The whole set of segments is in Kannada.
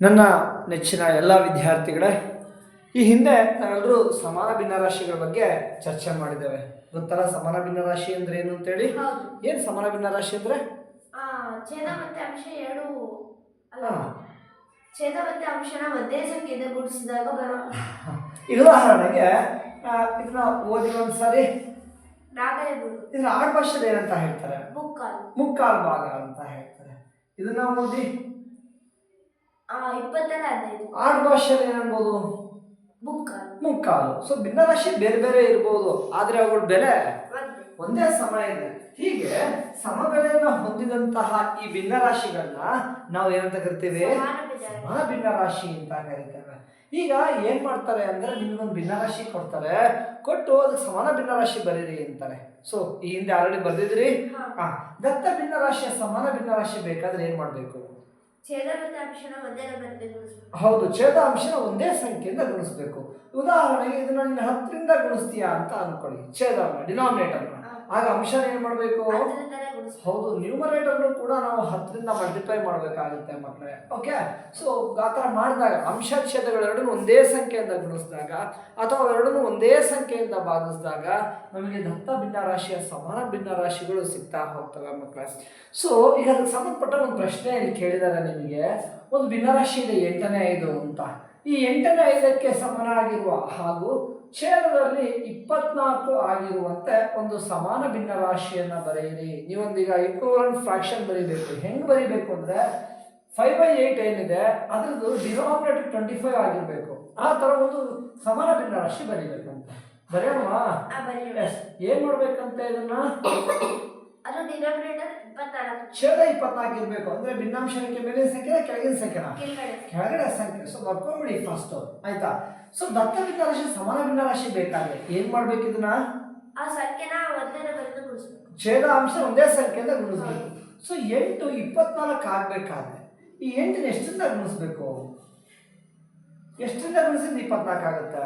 ನನ್ನ ನೆಚ್ಚಿನ ಎಲ್ಲ ವಿದ್ಯಾರ್ಥಿಗಳೇ ಈ ಹಿಂದೆ ನಾವೆಲ್ಲರೂ ಸಮಾನ ಭಿನ್ನರಾಶಿಗಳ ಬಗ್ಗೆ ಚರ್ಚೆ ಮಾಡಿದ್ದೇವೆ. ಗೊತ್ತಲ್ಲ ಸಮಾನ ಭಿನ್ನರಾಶಿ ಅಂದ್ರೆ ಏನು ಅಂತೇಳಿ? ಹೇಳಿ ಏನು ಸಮಾನ ಭಿನ್ನರಾಶಿ ಅಂದ್ರೆ? ಛೇದ ಮತ್ತೆ ಅಂಶ ಎರಡು ಅಲ್ಲ. ಛೇದ ಮತ್ತೆ ಅಂಶನ ಬರೋ ಉದಾಹರಣೆಗೆ ಇದನ್ನ ಓದಿ ಒಂದ್ಸರಿ. ಇದನ್ನ ಆಡ್ ಭಾಷೆಯಲ್ಲಿ ಏನಂತ ಹೇಳ್ತಾರೆ? ಮುಕ್ಕಾಲು. ಮುಕ್ಕಾಲು ಭಾಗ ಅಂತ ಹೇಳ್ತಾರೆ. ಇದನ್ನ ಓದಿ. ಆ, ಇಪ್ಪತ್ತರ ಹದಿನೈದು ಆಡ್ ಭಾಷೆಯಲ್ಲಿ ಏನನ್ಬೋದು ಮುಕ್ಕಾಲು. ಸೊ ಭಿನ್ನರಾಶಿ ಬೇರೆ ಬೇರೆ ಇರ್ಬೋದು. ಆದ್ರೆ ಅವುಗಳ ಬೆಲೆ ಒಂದೇ. ಸಮಯ ಸಮ ಇದೆ. ಹೀಗೆ ಸಮಬೆಲೆಯನ್ನು ಹೊಂದಿದಂತಹ ಈ ಭಿನ್ನರಾಶಿಗಳನ್ನ ನಾವು ಏನಂತ ಕರಿತೇವೆ? ಭಿನ್ನರಾಶಿ ಅಂತ ಕರಿತೇವೆ. ಈಗ ಏನ್ ಮಾಡ್ತಾರೆ ಅಂದ್ರೆ ನಿಮ್ಗೊಂದು ಭಿನ್ನರಾಶಿ ಕೊಡ್ತಾರೆ. ಕೊಟ್ಟು ಅದಕ್ಕೆ ಸಮಾನ ಭಿನ್ನರಾಶಿ ಬರೀರಿ ಅಂತಾರೆ. ಸೊ ಈ ಹಿಂದೆ ಆಲ್ರೆಡಿ ಬರ್ದಿದ್ರಿ? ಹಾ. ದತ್ತ ದತ್ತ ಭಿನ್ನರಾಶಿಯ ಸಮಾನ ಭಿನ್ನರಾಶಿ ಬೇಕಾದ್ರೆ ಏನ್ ಮಾಡ್ಬೇಕು? ಹೌದು ಛೇದ ಅಂಶನ ಒಂದೇ ಸಂಖ್ಯೆಯಿಂದ ಗುಣಿಸ್ಬೇಕು ಉದಾಹರಣೆಗೆ ಇದನ್ನ ನೀನು ಹತ್ತರಿಂದ ಗುಣಿಸ್ತೀಯಾ ಅಂತ ಅನ್ಕೊಳ್ಳಿ. ಛೇದ ಡಿನಾಮಿನೇಟರ್ನ. ಆಗ ಅಂಶನ ಏನ್ ಮಾಡ್ಬೇಕು? ಹೌದು ನ್ಯೂಮರೇಟರ್ನು ಕೂಡ ನಾವು ಹತ್ತರಿಂದ ಮಲ್ಟಿಪ್ಲೈ ಮಾಡಬೇಕಾಗುತ್ತೆ ಮಕ್ಕಳೇ. ಓಕೆ? ಸೊ ಥರ ಮಾಡಿದಾಗ ಅಂಶ ಛೇದಗಳೆರಡನ್ನು ಒಂದೇ ಸಂಖ್ಯೆಯಿಂದ ಗುಣಿಸಿದಾಗ, ಅಥವಾ ಎರಡನ್ನೂ ಒಂದೇ ಸಂಖ್ಯೆಯಿಂದ ಭಾಗಿಸಿದಾಗ ನಮಗೆ ದತ್ತ ಭಿನ್ನರಾಶಿಯ ಸಮಾನ ಭಿನ್ನರಾಶಿಗಳು ಸಿಗ್ತಾ ಹೋಗ್ತವೆ ಮಕ್ಕಳೇ. ಸೊ ಈಗ ಅದಕ್ಕೆ ಸಂಬಂಧಪಟ್ಟ ಒಂದು ಪ್ರಶ್ನೆ ಇಲ್ಲಿ ಕೇಳಿದ್ದಾರೆ ನಿಮಗೆ. ಒಂದು ಭಿನ್ನರಾಶಿ ಇದೆ ಎಂಟನೇ ಐದು ಅಂತ. ಈ ಎಂಟನೇ ಐದಕ್ಕೆ ಸಮನಾಗಿರುವ ಹಾಗೂ ಛೇದದಲ್ಲಿ ಇಪ್ಪತ್ನಾಲ್ಕು ಆಗಿರುವಂತೆ ಒಂದು ಸಮಾನ ಭಿನ್ನ ರಾಶಿಯನ್ನು ಬರೆಯಿರಿ. ನೀವೊಂದೀಗ ಇಕ್ವಲೆಂಟ್ ಫ್ರಾಕ್ಷನ್ ಬರೀಬೇಕು. ಹೆಂಗೆ ಬರೀಬೇಕು ಅಂದ್ರೆ ಫೈವ್ ಬೈ ಏಯ್ಟ್ ಏನಿದೆ ಅದ್ರದ್ದು ಡಿನಾಮಿನೇಟರ್ ಟ್ವೆಂಟಿ ಫೈವ್ ಆಗಿರಬೇಕು. ಆ ಥರ ಒಂದು ಸಮಾನ ಭಿನ್ನರಾಶಿ ಬರೀಬೇಕಂತ. ಬರೆಯಮ್ಮ ಆ ಬರೀ ಎಸ್ ಏನ್ ಮಾಡ್ಬೇಕಂತ ಇದನ್ನ? ಅದು ಡಿನಾಮಿನೇಟರ್ ಇಪ್ಪತ್ನಾಲ್ಕು ಛೇದ ಇಪ್ಪತ್ನಾಲ್ಕು ಇರಬೇಕು ಅಂದ್ರೆ ಭಿನ್ನಾಂಶಕ್ಕೆ ಮೇಲಿನ ಸಂಖ್ಯೆ ಕೆಳಗಿನ ಸಂಖ್ಯೆನಾ ಕೆಳಗಡೆ ಕೆಳಗಡೆ ಸಂಖ್ಯೆ. ಸೊ ಬರ್ಕೊಂಡ್ಬಿಡಿ ಫಸ್ಟ್ ಆಯ್ತಾ? ಸೊ ದತ್ತ ಭಿನ್ನರಾಶಿ ಸಮಾನ ಭಿನ್ನರಾಶಿ ಬೇಕಾದ್ರೆ ಏನು ಮಾಡ್ಬೇಕು ಇದನ್ನ? ಆ ಸಂಖ್ಯೆನ ಒಂದೇ ನಂಬರ್ಗೆ ಗುಣಿಸ್ಬೇಕು. ಛೇದ ಅಂಶ ಒಂದೇ ಸಂಖ್ಯೆಯಿಂದ ಗುಣಿಸ್ಬೇಕು. ಸೊ ಎಂಟು ಇಪ್ಪತ್ನಾಲ್ಕು ಆಗಬೇಕಾದ್ರೆ ಈ ಎಂಟನ್ನ ಎಷ್ಟರಿಂದ ಗುಣಿಸ್ಬೇಕು? ಎಷ್ಟರಿಂದ ಗುಣಿಸಿದ್ರೆ ಇಪ್ಪತ್ನಾಲ್ಕು ಆಗುತ್ತೆ?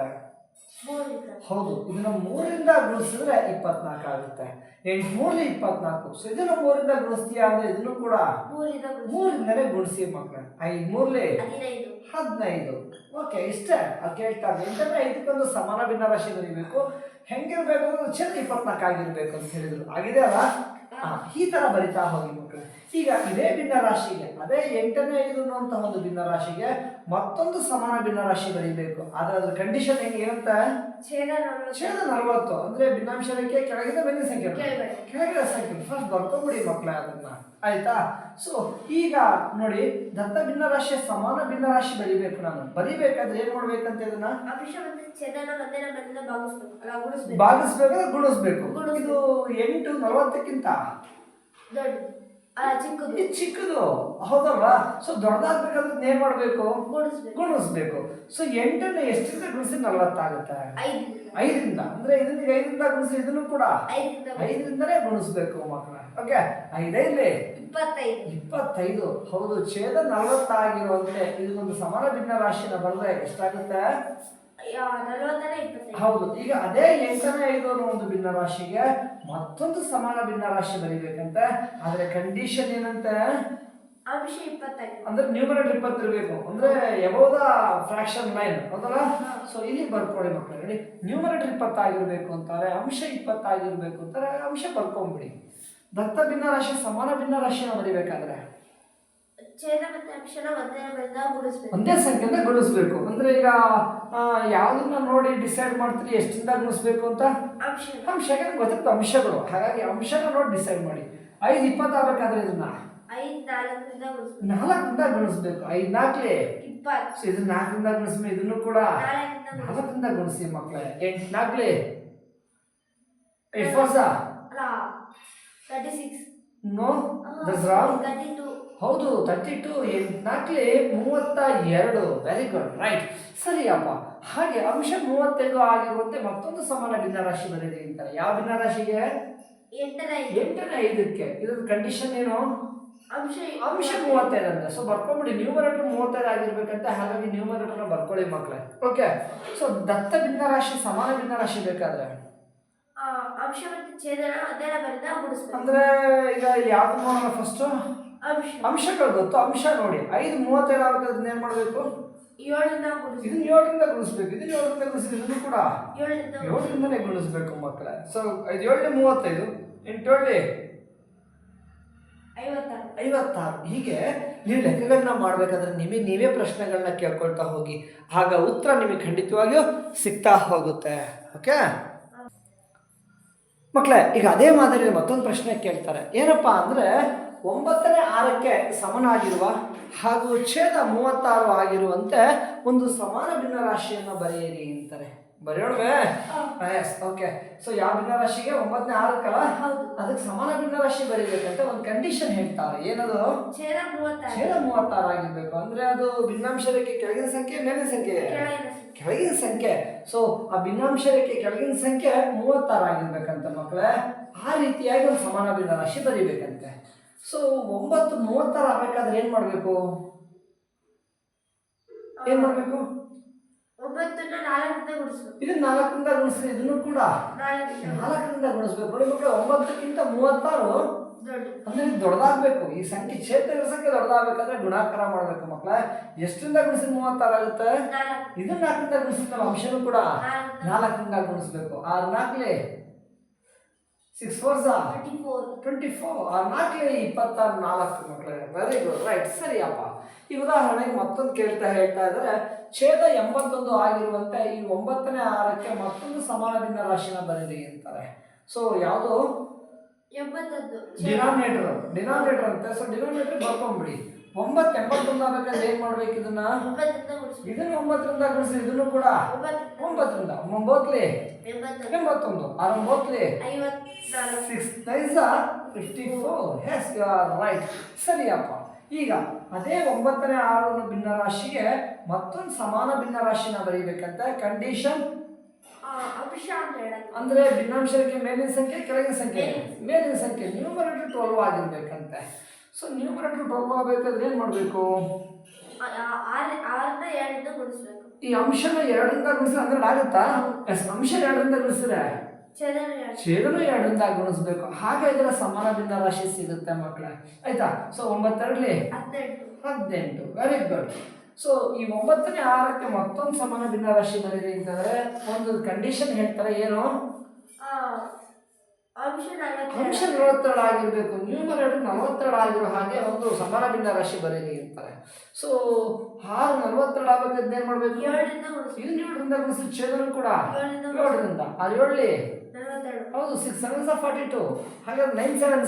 ಹೌದು ಇದನ್ನ ಮೂರಿಂದ ಗುಣಿಸಿದ್ರೆ ಇಪ್ಪತ್ನಾಲ್ಕು ಆಗುತ್ತೆ. ಎಂಟು ಮೂರ್ಲಿ ಇಪ್ಪತ್ನಾಲ್ಕು. ಸೊ ಇದನ್ನ ಮೂರಿಂದ ಗುಣಿಸ್ತೀಯಾ ಅಂದ್ರೆ ಇದನ್ನು ಕೂಡ ಮೂರಿಂದಲೇ ಗುಣಿಸಿ. ಮಕ್ಕಳ ಐದು ಮೂರ್ಲಿ? ಹದಿನೈದು. ಓಕೆ ಇಷ್ಟೇ. ಅದು ಕೇಳ್ತಾರೆ ಎಂಟನೇ ಐದಕ್ಕೊಂದು ಸಮಾನ ಭಿನ್ನರಾಶಿ ಬರೀಬೇಕು. ಹೆಂಗಿರ್ಬೇಕು ಅಂದ್ರೆ ಇಪ್ಪತ್ನಾಲ್ಕು ಆಗಿರ್ಬೇಕು ಅಂತ ಹೇಳಿದ್ರು. ಆಗಿದೆ ಅಲ್ಲ? ಈ ತರ ಬರಿತಾ ಹೋಗಿ ಈಗ ಇದೇ ಭಿನ್ನರಾಶಿಗೆ ಅದೇ ಎಂಟನೇ ಐದು ಅನ್ನುವಂಥ ಒಂದು ಭಿನ್ನರಾಶಿಗೆ ಮತ್ತೊಂದು ಸಮಾನ ಭಿನ್ನರಾಶಿ ಬರೀಬೇಕು. ಆದ್ರೆ ಅದ್ರ ಕಂಡೀಷನ್ ಹೆಂಗೆ ಇರುತ್ತೆ? ಛೇದ ನಲವತ್ತು. ಅಂದ್ರೆ ಭಿನ್ನಾಂಶ ರೇಖೆ ಕೆಳಗಿನ ಸಂಖ್ಯೆ ಕೆಳಗಡೆ ಕೆಳಗಡೆ ಸಂಖ್ಯೆ. ಫಸ್ಟ್ ಬರ್ಕೊಂಬಿಡಿ ಮಕ್ಕಳೇ ಅದನ್ನ. ಆಯ್ತಾ? ಸೊ ಈಗ ನೋಡಿ ದತ್ತ ಭಿನ್ನರಾಶಿಯ ಸಮಾನ ಭಿನ್ನರಾಶಿ ಬರಿಬೇಕು ನಾನು. ಬರಿಬೇಕಾದ್ರೆ ಏನ್ ಮಾಡ್ಬೇಕಂತ ಇದನ್ನ? ಭಾಗಿಸ್ಬೇಕು. ಗುಣಿಸ್ಬೇಕು ಭಾಗಿಸ್ಬೇಕಾದ್ರೆ ಗುಣಿಸ್ಬೇಕು. ಗುಣಿಸ್ಬೇಕು. ಇದು ಎಂಟು ನಲವತ್ತಕ್ಕಿಂತ. ಚಿಕ್ಕದು. ಚಿಕ್ಕದು. ಹೌದಲ್ವಾ? ಸೊ ದೊಡ್ಡದಾಗ್ಬೇಕಂದ್ರೆ ಏನ್ ಮಾಡ್ಬೇಕು? ಗುಣಿಸ್ಬೇಕು ಸೊ ಎಂಟನ್ನ ಎಷ್ಟರಿಂದ ಗುಣಿಸಿ ನಲವತ್ತಾಗುತ್ತೆ? ಐದರಿಂದ. ಅಂದ್ರೆ ಇದನ್ನ ಐದರಿಂದ ಗುಣಿಸಿ ಇದನ್ನು ಕೂಡ ಐದರಿಂದನೇ ಗುಣಿಸ್ಬೇಕು. ಐದರಿಂದಲೇ ಗುಣಿಸ್ಬೇಕು ಮಕ್ಕಳ ಓಕೆ ಐದೈದ್ಲಿ ಇಪ್ಪತ್ತೈದು. ಇಪ್ಪತ್ತೈದು. ಹೌದು ಛೇದ ನಲವತ್ತಾಗಿರುವಂತೆ ಇದೊಂದು ಸಮಾನ ಭಿನ್ನ ರಾಶಿನ ಬರೆದ್ರೆ ಎಷ್ಟಾಗುತ್ತೆ? ಹೌದು ಈಗ ಅದೇ ಎಂಟನೇ ಐದು ಒಂದು ಭಿನ್ನ ರಾಶಿಗೆ ಮತ್ತೊಂದು ಸಮಾನ ಭಿನ್ನ ರಾಶಿ ಬರಿಬೇಕಂತ ಆದ್ರೆ ಕಂಡೀಷನ್ ಏನಂತೆ? ಅಂಶ ಇಪ್ಪತ್ತೈದು. ಅಂದ್ರೆ ನ್ಯೂಮರೇಟರ್ ಇಪ್ಪತ್ತಿರ್ಬೇಕು ಅಂದ್ರೆ ಎಬೋದ ಫ್ರಾಕ್ಷನ್ ಲೈನ್ ಹೌದಲ್ಲ? ಸೊ ಇಲ್ಲಿ ಬರ್ಕೊಳ್ಳಿ ಮಕ್ಕಳು ಹೇಳಿ. ನ್ಯೂಮರೇಟರ್ ಇಪ್ಪತ್ತಾಗಿರ್ಬೇಕು ಅಂತಾರೆ ಅಂಶ ಇಪ್ಪತ್ತಾಗಿರ್ಬೇಕು ಅಂತಾರೆ ಅಂಶ ಬರ್ಕೊಂಬಿಡಿ. ದತ್ತ ಭಿನ್ನ ರಾಶಿ ಸಮಾನ ಭಿನ್ನ ರಾಶಿನ ಬರಿಬೇಕಾದ್ರೆ ಒಂದೇ ಸಂಖ್ಯೆಯಿಂದ ಗುಣಿಸ್ಬೇಕು ಅಂದ್ರೆ ಈಗ ಯಾವುದನ್ನ ನೋಡಿ ಡಿಸೈಡ್ ಮಾಡ್ತೀರಿ ಎಷ್ಟಿಂದ ಗುಣಿಸ್ಬೇಕು ಅಂತ? ಅಂಶ. ಗೊತ್ತಿರುತ್ತೆ ಅಂಶಗಳು. ಹಾಗಾಗಿ ಅಂಶನ ನೋಡಿ ಡಿಸೈಡ್ ಮಾಡಿ. ಐದು ಇಪ್ಪತ್ತಾಗಬೇಕಾದ್ರೆ ಇದನ್ನ? ನಾಲ್ಕರಿಂದ ಗುಣಿಸ್ಬೇಕು ಐದು ಸೊ ಇದನ್ನ ನಾಲ್ಕರಿಂದ ಗುಣಿಸ್ಬೇಕು ಇದನ್ನು ಕೂಡ ನಾಲ್ಕರಿಂದ ಗುಣಿಸಿ ಮಕ್ಕಳೇ ಎಂಟು ನಾಲ್ಕಲಿ? ಎಷ್ಟು ವರ್ಷ ತರ್ಟಿ ಸಿಕ್ಸ್ ನೋ ಹೌದು ತರ್ಟಿ ಟು ನಾಲ್ಕಲಿ ಮೂವತ್ತ ಎರಡು ವೆರಿ ಗುಡ್ ರೈಟ್ ಸರಿಯಪ್ಪ ಹಾಗೆ ಅಂಶ ಮೂವತ್ತೈದು ಆಗಿರುವಂತೆ ಮತ್ತೊಂದು ಸಮಾನ ಭಿನ್ನರಾಶಿ ಬರೀರಿ ಅಂತಾರೆ. ಯಾವ ಭಿನ್ನರಾಶಿಗೆ? ಎಂಟರ ಐದಕ್ಕೆ. ಇದ್ರ ಕಂಡೀಷನ್ ಏನು? ಅಂಶ ಅಂಶ ಮೂವತ್ತೈದು ಅಂತ ಸೊ ಬರ್ಕೊಂಬಿಡಿ. ನ್ಯೂಮರೇಟರ್ ಮೂವತ್ತೈದು ಆಗಿರ್ಬೇಕಂತೆ. ಹಾಗಾಗಿ ನ್ಯೂಮರೇಟರ್ನ ಬರ್ಕೊಳ್ಳಿ ಮಕ್ಕಳೇ ಓಕೆ ಸೊ ದತ್ತ ಭಿನ್ನರಾಶಿ ಸಮಾನ ಭಿನ್ನರಾಶಿ ಬೇಕಾದ್ರೆ. ಅಂಶ ಮತ್ತು ಛೇದನ ಅದೆಲ್ಲ ಬರೆದ ಗುಣಿಸ್ಬೇಕು ಅಂದ್ರೆ ಈಗ ಯಾವ್ದು ನೋಡೋಣ ಫಸ್ಟು ಅಂಶ. ಅಂಶಗಳು ಗೊತ್ತು. ಅಂಶ ನೋಡಿ. ಐದು ಮೂವತ್ತೈದು ಆಗುತ್ತೆ ಅದನ್ನ ಏನು ಮಾಡಬೇಕು? ಏಳರಿಂದ ಗುಣಿಸು ಇದನ್ನ ಏಳರಿಂದ ಗುಣಿಸ್ಬೇಕು. ಇದನ್ನ ಏಳರಿಂದ ಗುಣಿಸಿದ್ರೆ ಇದನ್ನು ಕೂಡ ಏಳರಿಂದ ಏಳರಿಂದನೇ ಗುಣಿಸ್ಬೇಕು ಮಕ್ಕಳೇ ಸೊ ಐದು ಏಳನೇ ಮೂವತ್ತೈದು. ಎಂಟು ಏಳನೇ ಐವತ್ತಾರು. ಐವತ್ತಾರು. ಹೀಗೆ ನೀವು ಲೆಕ್ಕಗಳನ್ನ ಮಾಡಬೇಕಾದ್ರೆ ನಿಮಗೆ ನೀವೇ ಪ್ರಶ್ನೆಗಳನ್ನ ಕೇಳ್ಕೊಳ್ತಾ ಹೋಗಿ. ಆಗ ಉತ್ತರ ನಿಮಗೆ ಖಂಡಿತವಾಗಿಯೂ ಸಿಗ್ತಾ ಹೋಗುತ್ತೆ. ಓಕೆ ಮಕ್ಕಳೇ ಈಗ ಅದೇ ಮಾದರಿಯಲ್ಲಿ ಮತ್ತೊಂದು ಪ್ರಶ್ನೆ ಕೇಳ್ತಾರೆ. ಏನಪ್ಪಾ ಅಂದರೆ ಒಂಬತ್ತನೇ ಆರಕ್ಕೆ ಸಮನಾಗಿರುವ ಹಾಗೂ ಛೇದ ಮೂವತ್ತಾರು ಆಗಿರುವಂತೆ ಒಂದು ಸಮಾನ ಭಿನ್ನರಾಶಿಯನ್ನು ಬರೆಯಿರಿ ಅಂತಾರೆ. ಬರೆಯೋಣವೇ? ಎಸ್ ಓಕೆ ಸೊ ಯಾವ ಭಿನ್ನರಾಶಿಗೆ? ಒಂಬತ್ತನೇ ಆರಕ್ಕಲ್ಲ? ಅದಕ್ಕೆ ಸಮಾನ ಭಿನ್ನರಾಶಿ ಬರೀಬೇಕಂತ ಒಂದು ಕಂಡೀಷನ್ ಹೇಳ್ತಾರೆ. ಏನದು? ಛೇದ ಮೂವತ್ತಾರು. ಆಗಿರ್ಬೇಕು. ಅಂದ್ರೆ ಅದು ಭಿನ್ನಾಂಶ ಕೆಳಗಿನ ಸಂಖ್ಯೆ ಮೇಲಿನ ಸಂಖ್ಯೆ. ಕೆಳಗಿನ ಸಂಖ್ಯೆ. ಸೊ ಆ ಭಿನ್ನಾಂಶ ರೇಖೆ ಕೆಳಗಿನ ಸಂಖ್ಯೆ ಮೂವತ್ತಾರು ಆಗಿರ್ಬೇಕಂತ ಮಕ್ಕಳೇ. ಆ ರೀತಿಯಾಗಿ ಒಂದು ಸಮಾನ ಭಿನ್ನರಾಶಿ ಬರೀಬೇಕಂತೆ. ಸೊ ಒಂಬತ್ತು ಮೂವತ್ತಾರು ಆಗ್ಬೇಕಾದ್ರೆ ಏನ್ ಮಾಡ್ಬೇಕು? ಏನ್ ಮಾಡ್ಬೇಕು? ಒಂಬತ್ತನ್ನ ನಾಲ್ಕರಿಂದ ಗುಣಿಸ್ಬೇಕು ಇದು ನಾಲ್ಕರಿಂದ ಗುಣಿಸ್ರಿ ಇದನ್ನು ಕೂಡ ನಾಲ್ಕರಿಂದ ಗುಣಿಸ್ಬೇಕು. ನೋಡಿ ಮಕ್ಕಳು ಒಂಬತ್ತಕ್ಕಿಂತ ಮೂವತ್ತಾರು ಅಂದ್ರೆ ದೊಡ್ಡದಾಗಬೇಕು. ಈ ಸಂಖ್ಯೆ ಕ್ಷೇತ್ರ ಸಂಖ್ಯೆ ದೊಡ್ಡದಾಗಬೇಕಾದ್ರೆ ಗುಣಾಕಾರ ಮಾಡಬೇಕು ಮಕ್ಕಳೇ ಎಷ್ಟರಿಂದ ಗುಣಿಸಿದ ಮೂವತ್ತಾರಾಗುತ್ತೆ ಇದನ್ನ ನಾಲ್ಕರಿಂದ ಗುಣಿಸಿದ ಅಂಶನೂ ಕೂಡ ನಾಲ್ಕರಿಂದ ಗುಣಿಸ್ಬೇಕು. ಆರು ನಾಲ್ಕಲೆ six fours twenty four twenty four ಆರು ನಾಲ್ಕಲೆ ಇಪ್ಪತ್ತಾರು ನಾಲ್ಕು ಮಕ್ಕಳೇ ವೆರಿ ಗುಡ್ ರೈಟ್ ಸರಿಯಪ್ಪ. ಈ ಉದಾಹರಣೆಗೆ ಮತ್ತೊಂದು ಕೇಳ್ತಾ ಹೇಳ್ತಾ ಇದ್ರೆ ಛೇದ ಎಂಬತ್ತೊಂದು ಆಗಿರುವಂತೆ ಈ ಒಂಬತ್ತನೇ ಆರಕ್ಕೆ ಮತ್ತೊಂದು ಸಮಾನ ಭಿನ್ನ ರಾಶಿನ ಬರೀರಿ ಅಂತಾರೆ. ಸೊ ಯಾವುದು? ಡಿನಾಮಿನೇಟರ್ ಡಿನಾಮಿನೇಟರ್ ಅಂತ. ಸೊ ಡಿನಾಮಿನೇಟರ್ ಬರ್ಕೊಂಬಿಡಿ. ಒಂಬತ್ತು ಎಂಬತ್ತೊಂದು ಆಗಬೇಕಂದ್ರೆ ಏನ್ ಮಾಡ್ಬೇಕು ಇದನ್ನ? ಇದನ್ನು ಒಂಬತ್ತರಿಂದ ಗುಣಿಸಿ ಇದನ್ನು ಕೂಡ ಒಂಬತ್ತರಿಂದ. ಒಂಬತ್ತಲಿ ಎಂಬತ್ತೊಂದು. ಎಂಬತ್ತೊಂದು. ಆರು ಒಂಬತ್ತಲಿ ಐವತ್ನಾಲ್ಕು six nines fifty four yes you are right ಸರಿಯಪ್ಪ ಈಗ ಅದೇ ಒಂಬತ್ತನೇ ಆರು ಭಿನ್ನರಾಶಿಗೆ ಮತ್ತೊಂದು ಸಮಾನ ಭಿನ್ನರಾಶಿನ ಬರೀಬೇಕಂತ ಕಂಡೀಷನ್ ಅಂದ್ರೆ ಭಿನ್ನಾಂಶಕ್ಕೆ ಮೇಲಿನ ಸಂಖ್ಯೆ ಕೆಳಗಿನ ಸಂಖ್ಯೆ? ಮೇಲಿನ ಸಂಖ್ಯೆ. ನ್ಯೂಮರೇಟರ್ ಟ್ವೆಲ್ವ್ ಆಗಿರ್ಬೇಕಂತೆ. ಸೊ ನ್ಯೂಮರೇಟರ್ ಟ್ವೆಲ್ವ್ ಆಗಬೇಕಾದ್ರೆ ಏನು ಮಾಡಬೇಕು? ಈ ಅಂಶನ ಎರಡರಿಂದ ಗುಣಿಸಿದ್ರೆ ಹನ್ನೆರಡು ಆಗುತ್ತಾ? ಎಸ್ ಅಂಶ ಎರಡರಿಂದ ಗುಣಿಸಿದ್ರೆ? ಛೇದನ ಎರಡು. ಛೇದನು ಎರಡರಿಂದ ಗುಣಿಸ್ಬೇಕು. ಹಾಗೆ ಇದರ ಸಮಾನ ಭಿನ್ನ ರಾಶಿ ಸಿಗುತ್ತೆ ಮಕ್ಕಳ ಆಯ್ತಾ? ಸೊ ಒಂಬತ್ತೆರಡಲಿ? ಹದಿನೆಂಟು. ಹದಿನೆಂಟು. ವೆರಿ ಗುಡ್ ಸೊ ಈ ಒಂಬತ್ತನೇ ಆರಕ್ಕೆ ಮತ್ತೊಂದು ಸಮಾನ ಭಿನ್ನರಾಶಿ ಬರಿದೆ ಅಂತಂದ್ರೆ ಒಂದು ಕಂಡೀಷನ್ ಹೇಳ್ತಾರೆ ಏನು? ಅಂಶ ನಲವತ್ತೇಳು ಆಗಿರಬೇಕು. ನ್ಯೂಮರೇಟರ್ ನಲವತ್ತೆರಡು ಆಗಿರೋ ಹಾಗೆ ಒಂದು ಸಮಾನ ಭಿನ್ನ ರಾಶಿ ಬರೀರಿ ಅಂತಾರೆ. ಸೊ ಆರು ನಲವತ್ತೆರಡು ಆಗಬೇಕಾದ್ರೆ ಏನ್ ಮಾಡ್ಬೇಕು? ಇದು ನ್ಯೂಡ್ರಿಂದ ಗುಣಿಸಿದ ಏಳರಿಂದ ಗುಣಿಸಿ ಛೇದನು ಕೂಡ. ಏಳರಿಂದ ಅದು ಹೇಳಿ ಏಳಲಿ ಹೌದು ಸಿಕ್ಸ್ ಸೆವೆನ್ ಫಾರ್ಟಿ ಟು ಹಾಗಾದ್ರೆ ನೈನ್ ಸೆವೆನ್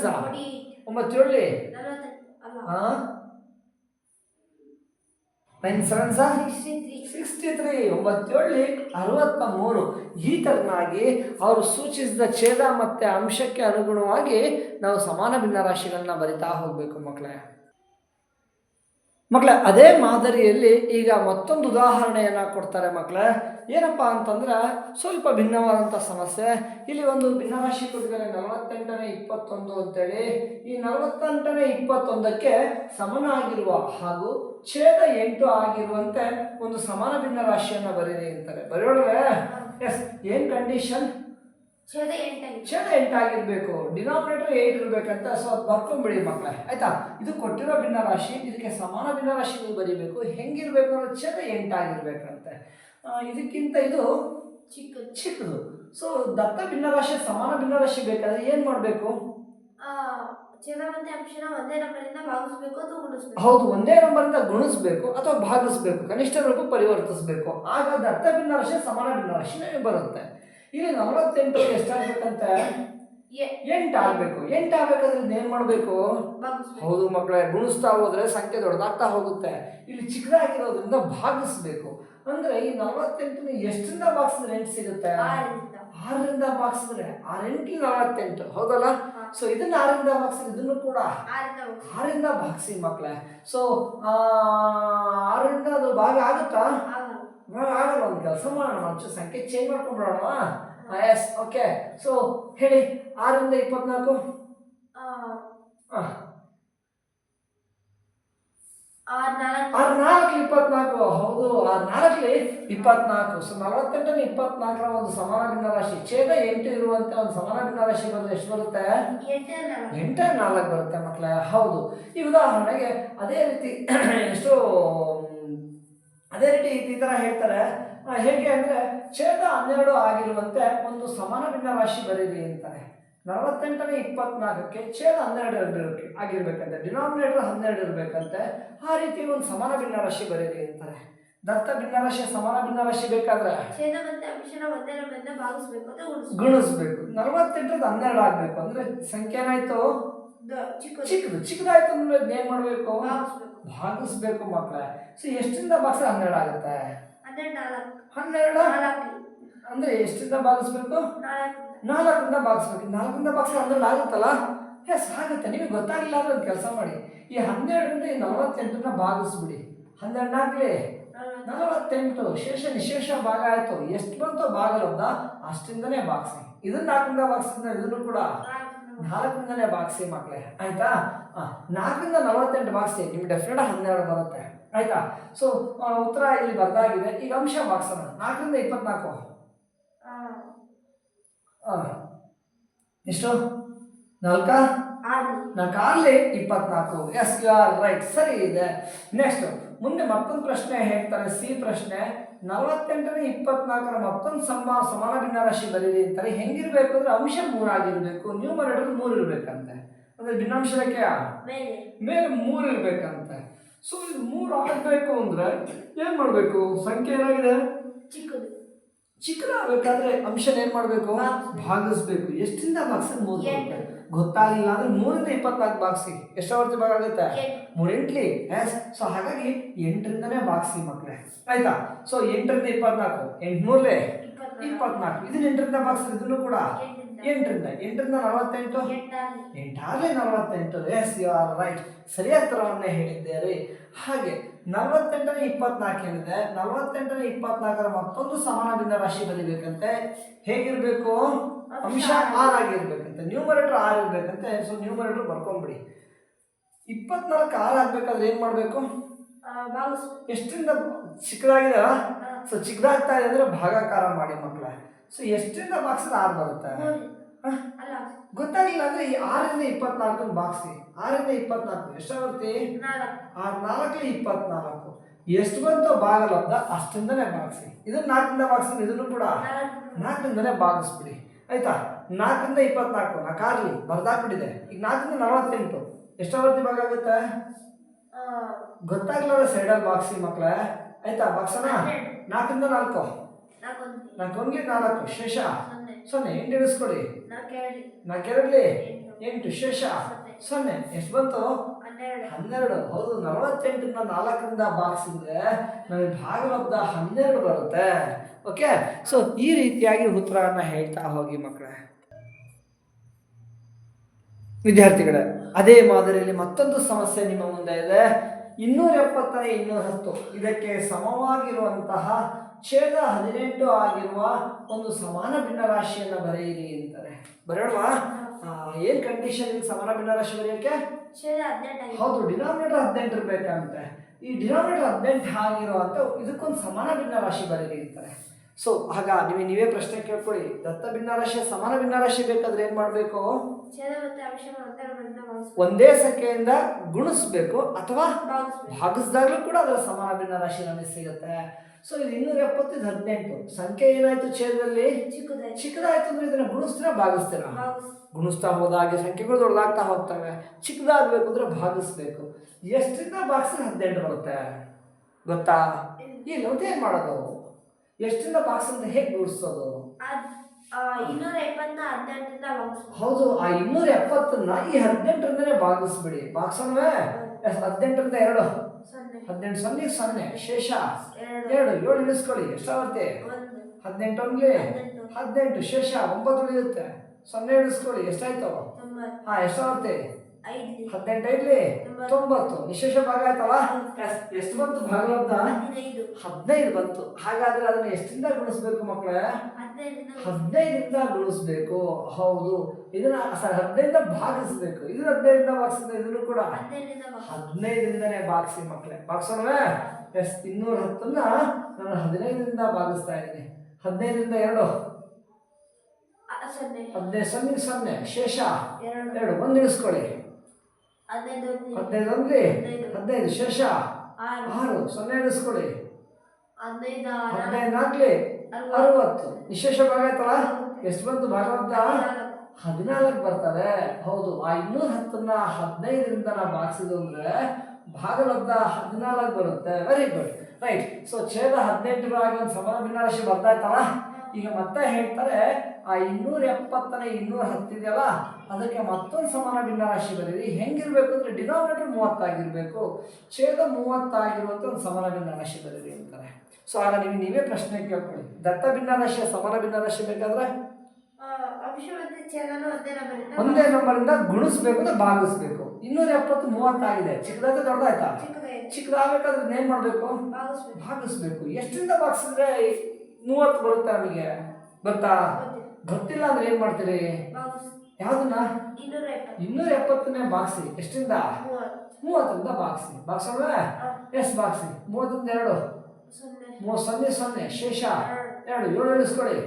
ಒಂಬತ್ತು ಏಳಲಿ ಅಲ್ಲ. ಹಾ ನೈನ್ ಸೆವೆನ್ ಸಿಕ್ಸ್ಟಿ ತ್ರೀ ಒಂಬತ್ತೇಳು ಅರವತ್ತ ಮೂರು ಈ ಥರನಾಗಿ ಅವರು ಸೂಚಿಸಿದ ಛೇದ ಮತ್ತು ಅಂಶಕ್ಕೆ ಅನುಗುಣವಾಗಿ ನಾವು ಸಮಾನ ಭಿನ್ನರಾಶಿಗಳನ್ನ ಬರಿತಾ ಹೋಗಬೇಕು ಮಕ್ಕಳೇ. ಮಕ್ಕಳೇ ಅದೇ ಮಾದರಿಯಲ್ಲಿ ಈಗ ಮತ್ತೊಂದು ಉದಾಹರಣೆಯನ್ನು ಕೊಡ್ತಾರೆ ಮಕ್ಕಳೇ ಏನಪ್ಪ ಅಂತಂದ್ರೆ, ಸ್ವಲ್ಪ ಭಿನ್ನವಾದಂಥ ಸಮಸ್ಯೆ. ಇಲ್ಲಿ ಒಂದು ಭಿನ್ನರಾಶಿ ಕೊಟ್ಟಿದ್ದಾರೆ, ನಲವತ್ತೆಂಟನೇ ಇಪ್ಪತ್ತೊಂದು ಅಂತೇಳಿ. ಈ ನಲವತ್ತೆಂಟನೇ ಇಪ್ಪತ್ತೊಂದಕ್ಕೆ ಸಮನಾಗಿರುವ ಹಾಗೂ ಛೇದ ಎಂಟು ಆಗಿರುವಂತೆ ಒಂದು ಸಮಾನ ಭಿನ್ನರಾಶಿಯನ್ನು ಬರೀರಿ ಅಂತಾರೆ. ಬರೆಯೋಣವೇ? ಎಸ್ ಏನು ಕಂಡೀಷನ್ ಛೇದ ಎಂಟಾಗಿರ್ಬೇಕು. ಡಿನಾಮಿನೇಟರ್ ಏಟ್ ಇರಬೇಕಂತ ಸೊ ಅದು ಬರ್ಕೊಂಬಿಡಿ ಮಕ್ಕಳ ಆಯ್ತಾ? ಇದು ಕೊಟ್ಟಿರೋ ಭಿನ್ನರಾಶಿ ಇದಕ್ಕೆ ಸಮಾನ ಭಿನ್ನರಾಶಿಗಳು ಬರೀಬೇಕು. ಹೆಂಗಿರ್ಬೇಕು ಅನ್ನೋ ಛೇದ ಎಂಟಾಗಿರ್ಬೇಕಂತೆ. ಇದಕ್ಕಿಂತ ಇದು ಚಿಕ್ಕದು. ಚಿಕ್ಕದು. ಸೊ ದತ್ತ ಭಿನ್ನರಾಶಿ ಸಮಾನ ಭಿನ್ನರಾಶಿ ಬೇಕಾದ್ರೆ ಏನು ಮಾಡಬೇಕು? ಹೌದು ಒಂದೇ ನಂಬರಿಂದ ಗುಣಿಸ್ಬೇಕು ಅಥವಾ ಭಾಗಿಸ್ಬೇಕು. ಕನಿಷ್ಠ ರೂಪ ಪರಿವರ್ತಿಸಬೇಕು. ಆಗ ದತ್ತ ಭಿನ್ನರಾಶಿ ಸಮಾನ ಭಿನ್ನರಾಶಿ ಬರುತ್ತೆ. ಇಲ್ಲಿ ನಲವತ್ತೆಂಟು ಎಷ್ಟಾಗ್ಬೇಕಂತ? ಎ ಎಂಟು ಆಗಬೇಕು. ಎಂಟು ಆಗ್ಬೇಕಾದ್ರೆ ಏನು ಮಾಡಬೇಕು? ಹೌದು ಮಕ್ಕಳೇ ಗುಣಿಸ್ತಾ ಹೋದ್ರೆ ಸಂಖ್ಯೆ ದೊಡ್ಡದಾಗ್ತಾ ಹೋಗುತ್ತೆ. ಇಲ್ಲಿ ಚಿಕ್ಕದಾಗಿರೋದ್ರಿಂದ ಭಾಗಿಸ್ಬೇಕು. ಅಂದ್ರೆ ಈ ನಲವತ್ತೆಂಟು ಎಷ್ಟರಿಂದ ಭಾಗಿಸಿದ್ರೆ ಎಂಟು ಸಿಗುತ್ತೆ? ಆರರಿಂದ. ಭಾಗಿಸಿದ್ರೆ ಆರೆಂಟ್ಲಿ ನಲವತ್ತೆಂಟು. ಹೌದಲ್ಲ? ಸೊ ಇದನ್ನ ಆರರಿಂದ ಭಾಗಿಸಿ ಇದನ್ನು ಕೂಡ ಆರಿಂದ ಭಾಗಿಸಿ. ಮಕ್ಕಳೇ. ಸೊ ಆರರಿಂದ ಅದು ಭಾಗ ಆಗುತ್ತಾ? ಆಗಲ್ಲ ಒಂದು ಕೆಲಸ ಮಾಡೋಣ ಒಂಚೂರು ಸಂಖ್ಯೆ ಚೇಂಜ್ ಮಾಡ್ಕೊಂಡ್ಬಿಡೋಣ. ಎಸ್ ಓಕೆ ಸೊ ಹೇಳಿ ಆರರಿಂದ ಇಪ್ಪತ್ನಾಲ್ಕು? ಆರ್ ನಾಲ್ಕು. ಇಪ್ಪತ್ನಾಲ್ಕು. ಹೌದು ಆರು ನಾಲ್ಕಲ್ಲಿ ಇಪ್ಪತ್ನಾಲ್ಕು. ಸೊ ನಲವತ್ತೆಂಟನೇ ಇಪ್ಪತ್ನಾಲ್ಕರ ಒಂದು ಸಮಾನ ಭಿನ್ನ ರಾಶಿ. ಛೇದ ಎಂಟು ಇರುವಂತ ಒಂದು ಸಮಾನ ಭಿನ್ನ ರಾಶಿ ಬರೋದು ಎಷ್ಟು ಬರುತ್ತೆ? ಎಂಟ ನಾಲ್ಕು. ಬರುತ್ತೆ ಮಕ್ಕಳೇ ಹೌದು. ಈ ಉದಾಹರಣೆಗೆ ಅದೇ ರೀತಿ ಎಷ್ಟೋ ಅದೇ ರೀತಿ ಈ ಥರ ಹೇಳ್ತಾರೆ ಹೇಗೆ ಅಂದರೆ ಛೇದ ಹನ್ನೆರಡು ಆಗಿರುವಂತೆ ಒಂದು ಸಮಾನ ಭಿನ್ನ ರಾಶಿ ಬರೀರಿ ಅಂತಾರೆ. ನಲವತ್ತೆಂಟನೇ ಇಪ್ಪತ್ನಾಲ್ಕಕ್ಕೆ ಛೇದ ಹನ್ನೆರಡು ಇರಬೇಕು ಆಗಿರ್ಬೇಕಂತೆ. ಡಿನಾಮಿನೇಟರ್ ಹನ್ನೆರಡು ಇರಬೇಕಂತೆ. ಆ ರೀತಿ ಒಂದು ಸಮಾನ ಭಿನ್ನ ರಾಶಿ ಬರೀರಿ ಅಂತಾರೆ. ದತ್ತ ಭಿನ್ನ ರಾಶಿ ಸಮಾನ ಭಿನ್ನ ರಾಶಿ ಬೇಕಾದ್ರೆ ಗುಣಿಸ್ಬೇಕು. ನಲವತ್ತೆಂಟರದ ಹನ್ನೆರಡು ಆಗಬೇಕು ಅಂದ್ರೆ ಸಂಖ್ಯೆ ಏನಾಯ್ತು ಚಿಕ್ಕದು. ಚಿಕ್ಕದಾಯ್ತು ಅಂದ್ರೆ ಏನ್ ಮಾಡ್ಬೇಕು? ಭಾಗಿಸ್ಬೇಕು ಮಕ್ಕಳ ಸೊ ಎಷ್ಟಿಂದ ಭಾಗಿಸ ಹನ್ನೆರಡು ಆಗುತ್ತೆ? ಹನ್ನೆರಡು ಅಂದ್ರೆ ಎಷ್ಟರಿಂದ ಭಾಗಿಸ್ಬೇಕು ನಾಲ್ಕು ನಾಲ್ಕರಿಂದ ಭಾಗಿಸ್ಬೇಕು ನಾಲ್ಕರಿಂದ ಭಾಗಿಸ ಹನ್ನೆರಡು ಆಗುತ್ತಲ್ಲ ಎಸ್ ಆಗುತ್ತೆ. ನಿಮಗೆ ಗೊತ್ತಾಗಿಲ್ಲ ಅಂದ್ರೆ ಒಂದು ಕೆಲಸ ಮಾಡಿ. ಈ ಹನ್ನೆರಡರಿಂದ ಈ ನಲವತ್ತೆಂಟನ್ನ ಭಾಗಿಸ್ಬಿಡಿ ಹನ್ನೆರಡು ನಾಲ್ಕಲಿ ನಲವತ್ತು ನಲವತ್ತೆಂಟು. ಶೇಷ ನಿಶೇಷ ಭಾಗ ಆಯ್ತು. ಎಷ್ಟು ಬಂತು ಭಾಗಲಬ್ಧ ಅಷ್ಟಿಂದನೇ ಭಾಗಿಸಿ. ಇದನ್ನ ನಾಲ್ಕರಿಂದ ಭಾಗಿಸಿದ್ರೆ ಇದನ್ನು ಕೂಡ ನಾಲ್ಕರಿಂದನೇ ಭಾಗಿಸಿ ಮಕ್ಕಳೇ ಆಯ್ತಾ? ಹಾಂ ನಾಲ್ಕರಿಂದ ನಲವತ್ತೆಂಟು ಭಾಗಿಸಿ ನಿಮ್ಗೆ ಡೆಫಿನೆಟ್ ಹನ್ನೆರಡು ಬರುತ್ತೆ. ಆಯ್ತಾ? ಸೊ ಉತ್ತರ ಇಲ್ಲಿ ಬರ್ದಾಗಿದೆ. ಈಗ ಅಂಶ ಭಾಗಿಸೋಣ ನಾಲ್ಕರಿಂದ ಇಪ್ಪತ್ನಾಲ್ಕು? ಎಷ್ಟು? ನಾಲ್ಕ? ನಾಲ್ಕು ನಾಲ್ಕಾರ್ಲಿ ಇಪ್ಪತ್ನಾಲ್ಕು. ಎಸ್ ಯು ಆರ್ ರೈಟ್ ಸರಿ ಇದೆ. ನೆಕ್ಸ್ಟ್ ಮುಂದೆ ಮತ್ತೊಂದು ಪ್ರಶ್ನೆ ಹೇಳ್ತಾರೆ ಸಿ ಪ್ರಶ್ನೆ ನಲವತ್ತೆಂಟನೇ ಇಪ್ಪತ್ನಾಲ್ಕರ ಮತ್ತೊಂದು ಸಮ ಸಮಾನ ಭಿನ್ನ ರಾಶಿ ಬರೀರಿ ಅಂತಾರೆ. ಹೆಂಗಿರ್ಬೇಕು ಅಂದ್ರೆ ಅಂಶ ಮೂರಾಗಿರ್ಬೇಕು ನ್ಯೂಮರೇಟರ್ ಮೂರು ಇರ್ಬೇಕಂತೆ. ಅಂದ್ರೆ ಭಿನ್ನಾಂಶಕ್ಕೆ ಮೇಲೆ. ಮೇಲೆ ಮೂರು ಇರ್ಬೇಕಂತೆ. ಸೊ ಇದು ಮೂರು ಆಗಬೇಕು ಅಂದ್ರೆ ಏನ್ ಮಾಡ್ಬೇಕು? ಸಂಖ್ಯೆ ಏನಾಗಿದೆ? ಚಿಕ್ಕದು. ಚಿಕ್ಕದಾಗಬೇಕಾದ್ರೆ ಅಂಶನ ಏನ್ ಮಾಡ್ಬೇಕು? ಭಾಗಿಸ್ಬೇಕು. ಭಾಗಿಸ್ಬೇಕು. ಎಷ್ಟಿಂದ ಭಾಗಿಸಿದ್ರೆ ಮೂರು ಗೊತ್ತಾಗಿಲ್ಲ ಅಂದ್ರೆ ಮೂರಿಂದ ಇಪ್ಪತ್ನಾಲ್ಕು ಭಾಗಿಸಿ ಎಷ್ಟಾವರ್ತಿ ಭಾಗ ಆಗುತ್ತೆ? ಮೂರೆಂಟ್ಲಿ. ಎಸ್ ಸೊ ಹಾಗಾಗಿ ಎಂಟರಿಂದನೇ ಭಾಗಿಸಿ ಮಕ್ಕಳೇ ಆಯ್ತಾ? ಸೊ ಎಂಟರಿಂದ ಇಪ್ಪತ್ನಾಲ್ಕು. ಎಂಟು ಮೂರಲೆ ಇಪ್ಪತ್ನಾಲ್ಕು. ಇದನ್ನ ಎಂಟರಿಂದ ಬಾಕ್ಸ್ ಇದನ್ನು ಕೂಡ? ಎಂಟರಿಂದ. ಎಂಟರಿಂದ. ನಲವತ್ತೆಂಟು? ಎಂಟಾಗಲೇ ನಲವತ್ತೆಂಟು. ಎಸ್ ಯು ಆರ್ ರೈಟ್ ಸರಿಯಾದ ಹೇಳಿದ್ದೆ ರೀ ಹಾಗೆ ನಲವತ್ತೆಂಟನೇ ಇಪ್ಪತ್ನಾಲ್ಕು ಏನಿದೆ? ನಲವತ್ತೆಂಟನೇ ಇಪ್ಪತ್ನಾಲ್ಕರ ಮತ್ತೊಂದು ಸಮಾನ ಭಿನ್ನ ರಾಶಿ ಬರೀಬೇಕಂತೆ. ಹೇಗಿರ್ಬೇಕು? ಅಂಶ ಆರ್ ಆಗಿರ್ಬೇಕಂತೆ ನ್ಯೂಮರೇಟರ್ ಆರ್ ಇರ್ಬೇಕಂತೆ ಸೊ ನ್ಯೂಮರೇಟರ್ ಬರ್ಕೊಂಬಿಡಿ. ಇಪ್ಪತ್ನಾಲ್ಕು ಆರ್ ಆಗ್ಬೇಕಾದ್ರೆ ಏನು ಮಾಡಬೇಕು? ಎಷ್ಟರಿಂದ ಚಿಕ್ಕದಾಗಿದೆ? ಸೊ ಚಿಕ್ಕದಾಗ್ತಾ ಇದೆ ಅಂದರೆ ಭಾಗಾಕಾರ ಮಾಡಿ ಮಕ್ಕಳ ಸೊ ಎಷ್ಟರಿಂದ ಬಾಕ್ಸಿದ್ರೆ ಆರು ಬರುತ್ತೆ? ಗೊತ್ತಾಗಿಲ್ಲ ಅಂದ್ರೆ ಈ ಆರರಿಂದ ಇಪ್ಪತ್ನಾಲ್ಕನ್ನು ಬಾಕ್ಸಿ ಆರರಿಂದ ಇಪ್ಪತ್ನಾಲ್ಕು. ಎಷ್ಟಾಗುತ್ತೆ? ನಾಲ್ಕು. ಆರು ನಾಲ್ಕಲಿ ಇಪ್ಪತ್ನಾಲ್ಕು. ಎಷ್ಟು ಬಂತೋ ಭಾಗಲಬ್ಧ ಅಷ್ಟಿಂದನೇ ಭಾಗಿಸಿ ಇದನ್ನ ನಾಲ್ಕಿಂದ ಬಾಗಿಸಿ ಇದನ್ನು ಕೂಡ ನಾಲ್ಕಿಂದನೇ ಭಾಗಿಸ್ಬಿಡಿ. ಆಯ್ತಾ? ನಾಲ್ಕರಿಂದ ಇಪ್ಪತ್ನಾಲ್ಕು. ನಾಲ್ಕಾರ್ಲಿ ಬರ್ದಾಕ್ಬಿಟ್ಟಿದೆ. ಈಗ ನಾಲ್ಕರಿಂದ ನಲವತ್ತೆಂಟು. ಎಷ್ಟಾವರ್ತಿ ಭಾಗ ಆಗುತ್ತೆ? ಗೊತ್ತಾಗ್ಲಾರ ಸೈಡಲ್ಲಿ ಬಾಕ್ಸಿ ಮಕ್ಕಳೇ ಆಯ್ತಾ ಬಾಕ್ಸನ. ನಾಲ್ಕರಿಂದ ನಾಲ್ಕು? ನಾಲ್ಕೊಂದು ನಾಲ್ಕೊಂದ್ಲಿ. ನಾಲ್ಕು ಶೇಷ? ಸೊನ್ನೆ. ಎಂಟು ಇಳಿಸ್ಕೊಡಿ ನಾಲ್ಕೆರಡು ನಾಲ್ಕೆರಡ್ಲಿ ಎಂಟು. ಶೇಷ? ಸೊನ್ನೆ. ಎಷ್ಟು ಬಂತು? ಹನ್ನೆರಡು. ಹೌದು ನಲವತ್ತೆಂಟರಿಂದ ನಾಲ್ಕರಿಂದ ಭಾಗಿಸಿದ್ರೆ ನಮಗೆ ಭಾಗಲಬ್ಧ ಹನ್ನೆರಡು ಬರುತ್ತೆ. ಓಕೆ ಸೊ ಈ ರೀತಿಯಾಗಿ ಉತ್ತರವನ್ನು ಹೇಳ್ತಾ ಹೋಗಿ ಮಕ್ಕಳೇ ವಿದ್ಯಾರ್ಥಿಗಳೇ ಅದೇ ಮಾದರಿಯಲ್ಲಿ ಮತ್ತೊಂದು ಸಮಸ್ಯೆ ನಿಮ್ಮ ಮುಂದೆ ಇದೆ. ಇನ್ನೂರ ಎಪ್ಪತ್ತನೇ ಇನ್ನೂರ ಹತ್ತು ಇದಕ್ಕೆ ಸಮವಾಗಿರುವಂತಹ ಛೇದ ಹದಿನೆಂಟು ಆಗಿರುವ ಒಂದು ಸಮಾನ ಭಿನ್ನರಾಶಿಯನ್ನು ಬರೆಯಿರಿ ಅಂತಾರೆ. ಬರೋಣವಾ ಏನು ಕಂಡೀಷನ್ ಸಮಾನ ಭಿನ್ನರಾಶಿ ಬರೆಯೋಕ್ಕೆ ಹೌದು ಡಿನಾಮಿನೇಟರ್ ಹದಿನೆಂಟು ಇರಬೇಕಂತೆ. ಈ ಡಿನಾಮಿನೇಟರ್ ಹದಿನೆಂಟು ಆಗಿರುವಂತ ಇದಕ್ಕೊಂದು ಸಮಾನ ಭಿನ್ನ ರಾಶಿ ಬರೀರಿ ಅಂತಾರೆ. ಸೊ ಆಗ ನೀವು ನೀವೇ ಪ್ರಶ್ನೆ ಕೇಳ್ಕೊಳ್ಳಿ. ದತ್ತ ಭಿನ್ನಾರಾಶಿ ಸಮಾನ ಭಿನ್ನಾರಾಶಿ ಬೇಕಾದ್ರೆ ಏನ್ ಮಾಡಬೇಕು? ಒಂದೇ ಸಂಖ್ಯೆಯಿಂದ ಗುಣಿಸ್ಬೇಕು ಅಥವಾ ಭಾಗಿಸಿದಾಗಲೂ ಕೂಡ ಅದರ ಸಮಾನ ಭಿನ್ನಾರಾಶಿ ನಮಗೆ ಸಿಗುತ್ತೆ. ಸೊ ಇದು ಇನ್ನೂರ ಎಪ್ಪತ್ತು ಹದಿನೆಂಟು. ಸಂಖ್ಯೆ ಏನಾಯ್ತು ಛೇದದಲ್ಲಿ? ಚಿಕ್ಕದಾಯ್ತು. ಅಂದ್ರೆ ಇದನ್ನ ಗುಣಿಸ್ತೀರಾ ಭಾಗಿಸ್ತೀರ? ಭಾಗಿಸ್ ಗುಣಿಸ್ತಾ ಹೋದಾಗೆ ಸಂಖ್ಯೆಗಳು ದೊಡ್ಡದಾಗ್ತಾ ಹೋಗ್ತವೆ. ಚಿಕ್ಕದಾಗಬೇಕು ಅಂದ್ರೆ ಭಾಗಿಸ್ಬೇಕು. ಎಷ್ಟರಿಂದ ಭಾಗಿಸಿದ್ರೆ ಹದಿನೆಂಟು ಬರುತ್ತೆ? ಗೊತ್ತಾ? ಇಲ್ಲ ಮತ್ತೆ ಏನು ಮಾಡೋದು? ಎಷ್ಟರಿಂದ ಬಾಕ್ಸ್ ಅಂತ ಹೇಗೆ ಆ, ಇನ್ನೂರ ಎಪ್ಪತ್ತನ್ನ ಹದಿನೆಂಟರಿಂದ ಹೌದು ಆ ಇನ್ನೂರ ಎಪ್ಪತ್ತನ್ನ ಈ ಹದಿನೆಂಟರಿಂದನೇ ಭಾಗಿಸ್ಬಿಡಿ. ಬಾಕ್ಸನ್ವೇ ಹದಿನೆಂಟರಿಂದ ಎರಡು. ಹದಿನೆಂಟು ಸೊನ್ನೆ ಸೊನ್ನೆ. ಶೇಷ? ಎರಡು. ಏಳು ಇಳಿಸ್ಕೊಳ್ಳಿ. ಎಷ್ಟಾಗುತ್ತೆ? ಹದಿನೆಂಟು ಅಂದ್ಲಿ ಹದಿನೆಂಟು. ಶೇಷ ಒಂಬತ್ತು ಉಳಿಯುತ್ತೆ. ಸೊನ್ನೆ ಇಳಿಸ್ಕೊಳ್ಳಿ. ಎಷ್ಟಾಯ್ತು? ಹಾ ಎಷ್ಟಾಗುತ್ತೆ? ಹದಿನೆಂಟು ಐದ್ಲಿ? ತೊಂಬತ್ತು. ವಿಶೇಷ ಭಾಗ ಆಯ್ತಲ್ಲ? ಎಷ್ಟು ಬಂತು ಭಾಗಲಬ್ಧ ಹದಿನೈದು. ಹದಿನೈದು ಬಂತು. ಹಾಗಾದ್ರೆ ಅದನ್ನ ಎಷ್ಟಿಂದ ಗುಣಿಸ್ಬೇಕು ಮಕ್ಕಳೇ ಹದಿನೈದರಿಂದ ಗುಣಿಸ್ಬೇಕು. ಹೌದು. ಇದನ್ನ ಸರ್ ಹದಿನೈದರಿಂದ ಭಾಗಿಸ್ಬೇಕು. ಇದು ಹದಿನೈದಿಂದ ಭಾಗಿಸಿದ್ರೆ ಇದನ್ನು ಕೂಡ ಹದಿನೈದರಿಂದನೇ ಭಾಗಿಸಿ ಮಕ್ಕಳೇ ಭಾಗಿಸೋಣವೇ? ಎಸ್ ಇನ್ನೂರ ಹತ್ತನ್ನ ನಾನು ಹದಿನೈದರಿಂದ ಭಾಗಿಸ್ತಾ ಇದ್ದೀನಿ. ಹದಿನೈದರಿಂದ ಎರಡು? ಹದಿನೈದು ಸೊನ್ನೆ ಸೊನ್ನೆ. ಶೇಷ? ಎರಡು. ಎರಡು. ಒಂದು ಇಳಿಸ್ಕೊಳ್ಳಿ ಹದಿನೈದು ಒಂದ್ಲಿ, ಹದಿನೈದು ಶೇಷ. ಆರು. ಸೊನ್ನೆ ಎಣಿಸ್ಕೊಳ್ಳಿ. ಹದಿನೈದು ನಾಲ್ಕಲಿ ಅರವತ್ತು. ವಿಶೇಷ ಭಾಗ ಆಯ್ತಲ್ಲ? ಎಷ್ಟು ಬಂತು ಭಾಗವಂತ ಹದಿನಾಲ್ಕು. ಬರ್ತಾರೆ ಹೌದು ಆ ಇನ್ನೂರ ಹತ್ತನ್ನ ಹದಿನೈದರಿಂದ ನಾವು ಭಾಗಿಸಿದ್ದು ಅಂದ್ರೆ ಭಾಗಲಬ್ಧ ಹದಿನಾಲ್ಕು ಬರುತ್ತೆ. ವೆರಿ ಗುಡ್ ರೈಟ್ ಸೊ ಛೇದ ಹದಿನೆಂಟರಾಗಿ ಒಂದು ಸಮಾನ ಭಿನ್ನರಾಶಿ ಬರ್ತಾಯ್ತಲ್ಲ ಈಗ ಮತ್ತೆ ಹೇಳ್ತಾರೆ ಆ ಇನ್ನೂರ ಎಪ್ಪತ್ತನೇ ಇನ್ನೂರ ಹತ್ತಿದೆಯಲ್ಲ ಅದಕ್ಕೆ ಮತ್ತೊಂದು ಸಮಾನ ಭಿನ್ನರಾಶಿ ಬರೀರಿ. ಹೆಂಗಿರಬೇಕು ಅಂದರೆ ಡಿನಾಮಿನೇಟರ್ ಮೂವತ್ತಾಗಿರಬೇಕು. ಛೇದ ಮೂವತ್ತಾಗಿರುವಂಥ ಒಂದು ಸಮಾನ ಭಿನ್ನರಾಶಿ ಬರೀರಿ ಅಂತಾರೆ. ಸೊ ಆಗ ನೀವು ನೀವೇ ಪ್ರಶ್ನೆ ಕೇಳ್ಕೊಳ್ಳಿ. ದತ್ತ ಭಿನ್ನರಾಶಿಯ ಸಮಾನ ಭಿನ್ನರಾಶಿ ಬೇಕಾದ್ರೆ? ಒಂದೇ ನಂಬರಿಂದ ಗುಣಿಸ್ಬೇಕು ಅಂದ್ರೆ ಭಾಗಿಸ್ಬೇಕು. ಇನ್ನೂರ ಎಪ್ಪತ್ತು ಮೂವತ್ತಾಗಿದೆ. ಚಿಕ್ಕದಾಗ ದೊಡ್ಡದಾಯ್ತಾ. ಚಿಕ್ಕದಾಗಬೇಕಾದ್ರೆ ಏನ್ ಮಾಡ್ಬೇಕು? ಭಾಗಿಸ್ಬೇಕು. ಭಾಗಿಸ್ಬೇಕು. ಎಷ್ಟರಿಂದ ಭಾಗಿಸಿದ್ರೆ ಮೂವತ್ತು ಬರುತ್ತೆ ನಮಗೆ? ಗೊತ್ತಾ? ಗೊತ್ತಿಲ್ಲ. ಅಂದ್ರೆ ಏನ್ ಮಾಡ್ತೀರಿ? ಯಾವ್ದನ್ನ? ಇನ್ನೂರ ಎಪ್ಪತ್ತು. ಇನ್ನೂರ ಎಪ್ಪತ್ತನೇ ಬಾಕ್ಸಿ ಎಷ್ಟಿಂದ? ಮೂವತ್ತು. ಮೂವತ್ತರಿಂದ ಬಾಕ್ಸಿ ಬಾಕ್ಸ್ ಆ, ಎಷ್ಟು ಭಾಗಿಸಿ ಮೂವತ್ತರಿಂದ ಎರಡು? ಮೂವತ್ ಮೂವತ್ತು ಸೊನ್ನೆ ಸೊನ್ನೆ. ಶೇಷ? ಎರಡು. ಏಳು ಇಳಿಸ್ಕೊಳ್ಳಿ.